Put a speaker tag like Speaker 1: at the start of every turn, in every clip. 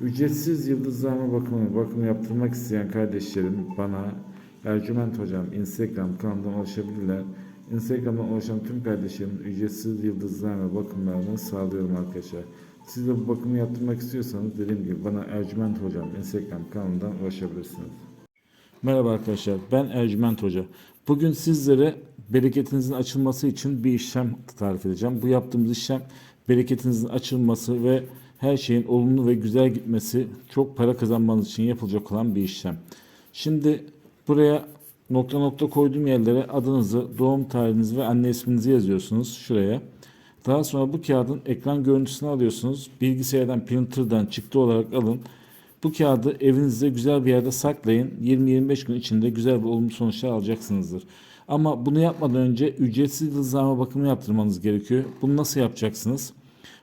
Speaker 1: Ücretsiz yıldızlama bakımı, bakım yaptırmak isteyen kardeşlerim bana Ercüment Hocam Instagram kanalından ulaşabilirler. Instagram'dan ulaşan tüm kardeşlerim ücretsiz yıldızlama bakımlarını sağlıyorum arkadaşlar. Siz de bu bakımı yaptırmak istiyorsanız dediğim gibi bana Ercüment Hocam Instagram kanalından ulaşabilirsiniz. Merhaba arkadaşlar, ben Ercüment Hoca. Bugün sizlere bereketinizin açılması için bir işlem tarif edeceğim. Bu yaptığımız işlem bereketinizin açılması ve her şeyin olumlu ve güzel gitmesi, çok para kazanmanız için yapılacak olan bir işlem. Şimdi buraya nokta nokta koyduğum yerlere adınızı, doğum tarihinizi ve anne isminizi yazıyorsunuz şuraya. Daha sonra bu kağıdın ekran görüntüsünü alıyorsunuz. Bilgisayardan, printer'dan çıktı olarak alın. Bu kağıdı evinizde güzel bir yerde saklayın. 20-25 gün içinde güzel bir olumlu sonuçlar alacaksınızdır. Ama bunu yapmadan önce ücretsiz yıldızlama bakımı yaptırmanız gerekiyor. Bunu nasıl yapacaksınız?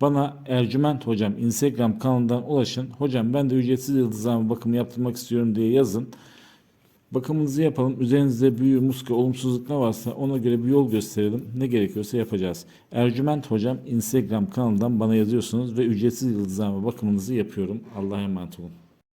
Speaker 1: Bana Ercüment Hocam Instagram kanalından ulaşın. Hocam ben de ücretsiz yıldızlama bakımı yaptırmak istiyorum diye yazın. Bakımınızı yapalım. Üzerinizde büyü, muska, olumsuzluk ne varsa ona göre bir yol gösterelim. Ne gerekiyorsa yapacağız. Ercüment Hocam Instagram kanalından bana yazıyorsunuz ve ücretsiz yıldızlama bakımınızı yapıyorum. Allah'a emanet olun.